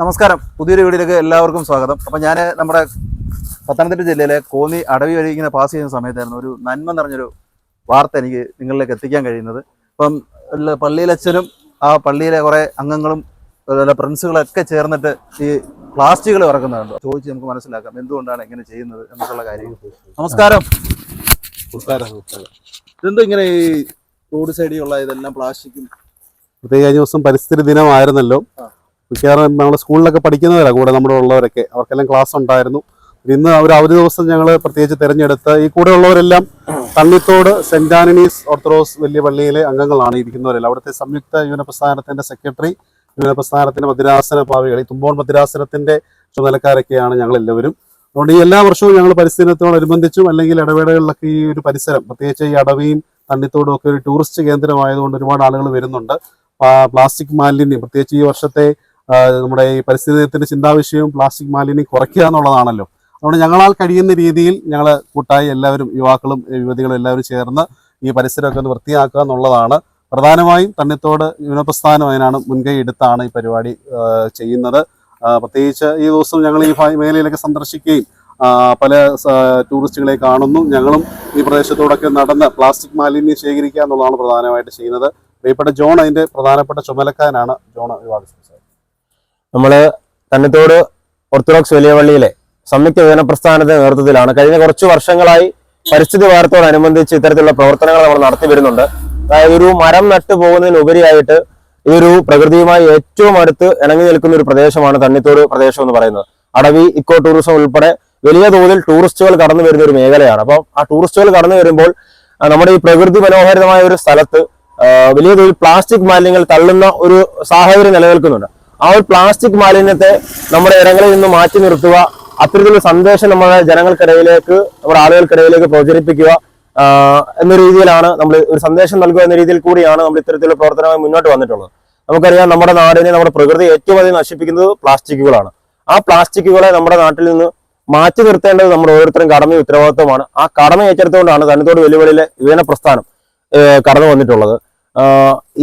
നമസ്കാരം. പുതിയൊരു വീഡിയോയിലേക്ക് എല്ലാവർക്കും സ്വാഗതം. അപ്പം ഞാൻ നമ്മുടെ പത്തനംതിട്ട ജില്ലയിലെ കോന്നി അടവി വഴി ഇങ്ങനെ പാസ് ചെയ്യുന്ന സമയത്തായിരുന്നു ഒരു നന്മ നിറഞ്ഞൊരു വാർത്ത എനിക്ക് നിങ്ങളിലേക്ക് എത്തിക്കാൻ കഴിയുന്നത്. ഇപ്പം പള്ളിയിലച്ഛനും ആ പള്ളിയിലെ കുറേ അംഗങ്ങളും അതുപോലെ പ്രിൻസുകളൊക്കെ ചേർന്നിട്ട് ഈ പ്ലാസ്റ്റിക്കുകൾ ഇറക്കുന്നുണ്ട് ചോദിച്ച് നമുക്ക് മനസ്സിലാക്കാം എന്തുകൊണ്ടാണ് ഇങ്ങനെ ചെയ്യുന്നത് എന്നുള്ള കാര്യം. നമസ്കാരം. ഇതെന്തോ ഇങ്ങനെ ഈ റോഡ് സൈഡിലുള്ള ഇതെല്ലാം പ്ലാസ്റ്റിക്കും? പ്രത്യേക കഴിഞ്ഞ ദിവസം പരിസ്ഥിതി ദിനമായിരുന്നല്ലോ. മിക്കവാറും നമ്മുടെ സ്കൂളിലൊക്കെ പഠിക്കുന്നവരാണ് കൂടെ നമ്മുടെ ഉള്ളവരൊക്കെ. അവർക്കെല്ലാം ക്ലാസ് ഉണ്ടായിരുന്നു. ഇന്ന് ഒരു അവധി ദിവസം ഞങ്ങൾ പ്രത്യേകിച്ച് തിരഞ്ഞെടുത്ത് ഈ കൂടെ ഉള്ളവരെല്ലാം തണ്ണിത്തോട് സെന്റ് ആന്റണീസ് ഓർത്തഡോക്സ് വലിയ പള്ളിയിലെ അംഗങ്ങളാണ് ഇരിക്കുന്നവരെല്ലാം. അവിടുത്തെ സംയുക്ത യുവന പ്രസ്ഥാനത്തിന്റെ സെക്രട്ടറി യുവന പ്രസ്ഥാനത്തിന്റെ മദ്രാസന ഭാവികൾ ഈ തുമ്പോൺ മദ്രാസനത്തിന്റെ ചുമതലക്കാരൊക്കെയാണ് ഞങ്ങൾ എല്ലാവരും അതുകൊണ്ട് ഈ എല്ലാ വർഷവും ഞങ്ങൾ പരിസ്ഥിതിനോടനുബന്ധിച്ചും അല്ലെങ്കിൽ ഇടവേളകളിലൊക്കെ ഈ ഒരു പരിസരം പ്രത്യേകിച്ച് ഈ അടവിയും തണ്ണിത്തോടും ഒക്കെ ഒരു ടൂറിസ്റ്റ് കേന്ദ്രമായതുകൊണ്ട് ഒരുപാട് ആളുകൾ വരുന്നുണ്ട്. പ്ലാസ്റ്റിക് മാലിന്യം പ്രത്യേകിച്ച് ഈ വർഷത്തെ നമ്മുടെ ഈ പരിസ്ഥിതിത്തിന്റെ ചിന്താവിഷയവും പ്ലാസ്റ്റിക് മാലിന്യം കുറയ്ക്കുക എന്നുള്ളതാണല്ലോ. അതുകൊണ്ട് ഞങ്ങളാൽ കഴിയുന്ന രീതിയിൽ ഞങ്ങൾ കൂട്ടായി എല്ലാവരും യുവാക്കളും യുവതികളും എല്ലാവരും ചേർന്ന് ഈ പരിസരമൊക്കെ ഒന്ന് വൃത്തിയാക്കുക എന്നുള്ളതാണ്. പ്രധാനമായും തണ്ണിത്തോട് യുവനപ്രസ്ഥാനം അതിനാണ് മുൻകൈ എടുത്താണ് ഈ പരിപാടി ചെയ്യുന്നത്. പ്രത്യേകിച്ച് ഈ ദിവസം ഞങ്ങൾ ഈ മേഖലയിലൊക്കെ സന്ദർശിക്കുകയും പല ടൂറിസ്റ്റുകളെ കാണുന്നു. ഞങ്ങളും ഈ പ്രദേശത്തോടൊക്കെ നടന്ന് പ്ലാസ്റ്റിക് മാലിന്യം ശേഖരിക്കുക എന്നുള്ളതാണ് പ്രധാനമായിട്ട് ചെയ്യുന്നത്. പ്രിയപ്പെട്ട ജോൺ അതിന്റെ പ്രധാനപ്പെട്ട ചുമലക്കാരനാണ് ജോൺ വിവാദ നമ്മൾ തന്നത്തോട് ഓർത്തഡോക്സ് വലിയ പള്ളിയിലെ സംയുക്ത യുവന പ്രസ്ഥാനത്തിന്റെ നേതൃത്വത്തിലാണ് കഴിഞ്ഞ കുറച്ച് വർഷങ്ങളായി പരിസ്ഥിതി വാരത്തോടനുബന്ധിച്ച് ഇത്തരത്തിലുള്ള പ്രവർത്തനങ്ങൾ നമ്മൾ നടത്തി വരുന്നുണ്ട്. അതായത് ഒരു മരം നട്ടു പോകുന്നതിനുപരിയായിട്ട് ഈ ഒരു പ്രകൃതിയുമായി ഏറ്റവും അടുത്ത് ഇണങ്ങി നിൽക്കുന്ന ഒരു പ്രദേശമാണ് തണ്ണിത്തോട് പ്രദേശം എന്ന് പറയുന്നത്. അടവി ഇക്കോ ടൂറിസം ഉൾപ്പെടെ വലിയ തോതിൽ ടൂറിസ്റ്റുകൾ കടന്നു വരുന്ന ഒരു മേഖലയാണ്. അപ്പം ആ ടൂറിസ്റ്റുകൾ കടന്നു വരുമ്പോൾ നമ്മുടെ ഈ പ്രകൃതി മനോഹരിതമായ ഒരു സ്ഥലത്ത് വലിയ തോതിൽ പ്ലാസ്റ്റിക് മാലിന്യങ്ങൾ തള്ളുന്ന ഒരു സാഹചര്യം നിലനിൽക്കുന്നുണ്ട്. ആ ഒരു പ്ലാസ്റ്റിക് മാലിന്യത്തെ നമ്മുടെ ഇടങ്ങളിൽ നിന്ന് മാറ്റി നിർത്തുക. അത്തരത്തിലുള്ള സന്ദേശം നമ്മുടെ ജനങ്ങൾക്കിടയിലേക്ക് നമ്മുടെ ആളുകൾക്കിടയിലേക്ക് പ്രചരിപ്പിക്കുക എന്ന രീതിയിലാണ് നമ്മൾ ഒരു സന്ദേശം നൽകുക എന്ന രീതിയിൽ കൂടിയാണ് നമ്മൾ ഇത്തരത്തിലുള്ള പ്രവർത്തനമായി മുന്നോട്ട് വന്നിട്ടുള്ളത്. നമുക്കറിയാം നമ്മുടെ നാടിനെ നമ്മുടെ പ്രകൃതി ഏറ്റവും അധികം നശിപ്പിക്കുന്നത് പ്ലാസ്റ്റിക്കുകളാണ്. ആ പ്ലാസ്റ്റിക്കുകളെ നമ്മുടെ നാട്ടിൽ നിന്ന് മാറ്റി നിർത്തേണ്ടത് നമ്മുടെ ഓരോരുത്തരും കടമയും ഉത്തരവാദിത്വമാണ് ആ കടമ ഏറ്റെടുത്തുകൊണ്ടാണ് തന്നത്തോട് വെല്ലുവിളിയിലെ യുവന പ്രസ്ഥാനം കടന്നു വന്നിട്ടുള്ളത്.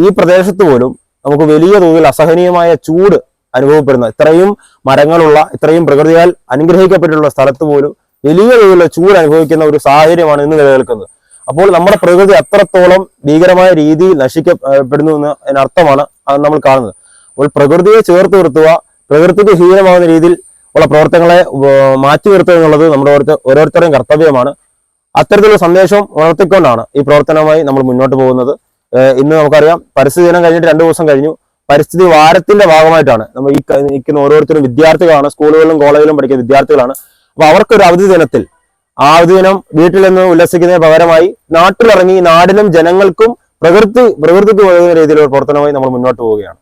ഈ പ്രദേശത്ത് പോലും നമുക്ക് വലിയ തോതിൽ അസഹനീയമായ ചൂട് അനുഭവപ്പെടുന്ന ഇത്രയും മരങ്ങളുള്ള ഇത്രയും പ്രകൃതിയാൽ അനുഗ്രഹിക്കപ്പെട്ടിട്ടുള്ള സ്ഥലത്ത് പോലും വലിയ തോതിലുള്ള ചൂട് അനുഭവിക്കുന്ന ഒരു സാഹചര്യമാണ് ഇന്ന് നിലനിൽക്കുന്നത്. അപ്പോൾ നമ്മുടെ പ്രകൃതി അത്രത്തോളം ഭീകരമായ രീതിയിൽ നശിക്കപ്പെടുന്നു എന്ന് അർത്ഥമാണ് നമ്മൾ കാണുന്നത്. അപ്പോൾ പ്രകൃതിയെ ചേർത്ത് നിർത്തുക പ്രകൃതിക്ക് ഹീനമാകുന്ന രീതിയിൽ ഉള്ള പ്രവർത്തനങ്ങളെ മാറ്റി നിർത്തുക എന്നുള്ളത് നമ്മുടെ ഓരോ ഓരോരുത്തരുടെയും കർത്തവ്യമാണ്. അത്തരത്തിലുള്ള സന്ദേശം ഉണർത്തിക്കൊണ്ടാണ് ഈ പ്രവർത്തനവുമായി നമ്മൾ മുന്നോട്ട് പോകുന്നത്. ഇന്ന് നമുക്കറിയാം പരിസ്ഥിതി ദിനം കഴിഞ്ഞിട്ട് രണ്ടു ദിവസം കഴിഞ്ഞു. പരിസ്ഥിതി വാരത്തിന്റെ ഭാഗമായിട്ടാണ് നമ്മൾ ഈ നിൽക്കുന്ന ഓരോരുത്തരും വിദ്യാർത്ഥികളാണ് സ്കൂളുകളിലും കോളേജിലും പഠിക്കുന്ന വിദ്യാർത്ഥികളാണ്. അപ്പൊ അവർക്കൊരു അവധി ദിനത്തിൽ ആ അവധി ദിനം വീട്ടിൽ നിന്ന് ഉല്ലസിക്കുന്നതിന് പകരമായി നാട്ടിലിറങ്ങി നാടിനും ജനങ്ങൾക്കും പ്രകൃതി പ്രകൃതിക്ക് ഉതകുന്ന രീതിയിലുള്ള പ്രവർത്തനമായി നമ്മൾ മുന്നോട്ട് പോവുകയാണ്.